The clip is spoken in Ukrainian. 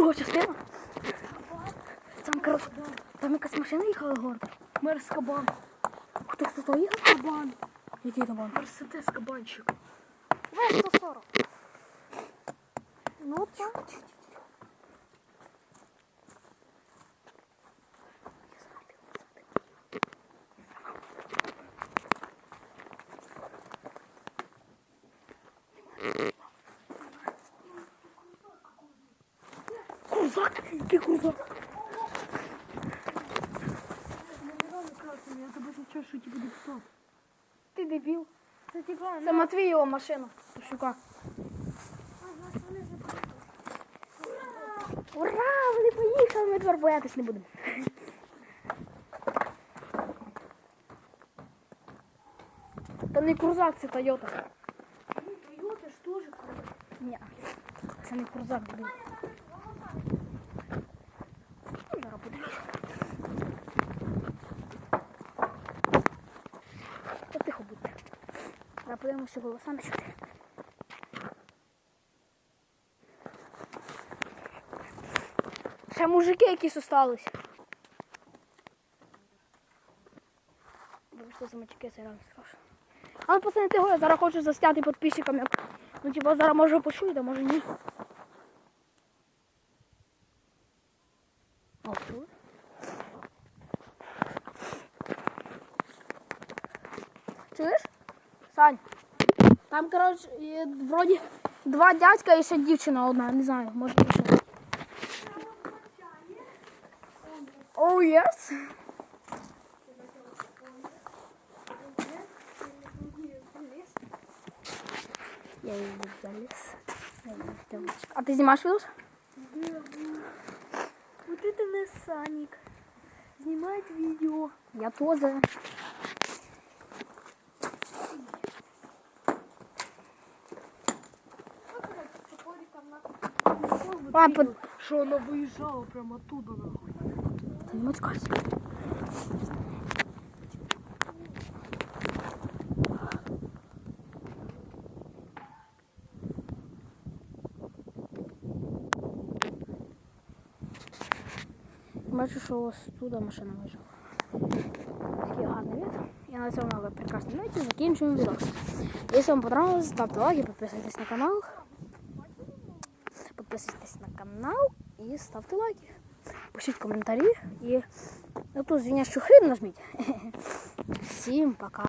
друга частина. Там, коротше, там якась машина їхала гордо. Мерс кабан. Хто хто то їхав? Кабан. Який там? Мерседес кабанчик. В 140. Ну, так. Крузак? Який крузак? Я тебе сейчас що ті буду писати. Ти дебіл. Це типа, Це Матвієва машина. Пошука. Ура! Вони поїхали, ми тепер боятись не будемо. Та не крузак, це Тойота. ну, Тойота ж теж круто. Ні, це не крузак буде. Та тихо будьте. Зараз подивимося голоса не чути. Ще мужики якісь остались. Вибачте за матюки, це реально страшно. Але пацани, ти я зараз хочу застяти підписчикам, Ну, типа, зараз може почуєте, може ні. О. Чуєш? Сань. Там, коротше, вроді два дядька і ще дівчина одна, не знаю, може точно. Oh, yes. Я її заліз. А ти знімаєш відео? Не Саник. Снимает видео. Я тоже. А, под... Что она выезжала прямо оттуда нахуй. Та не Бачу, що ось туди машина вижила. Такий гарний вид. І на цьому ви прекрасній ноті закінчуємо відео. Якщо вам понравилось, ставте лайки, підписуйтесь на канал. Підписуйтесь на канал і ставте лайки. Пишіть коментарі і на ту звінящу хрін нажміть. Всім пока.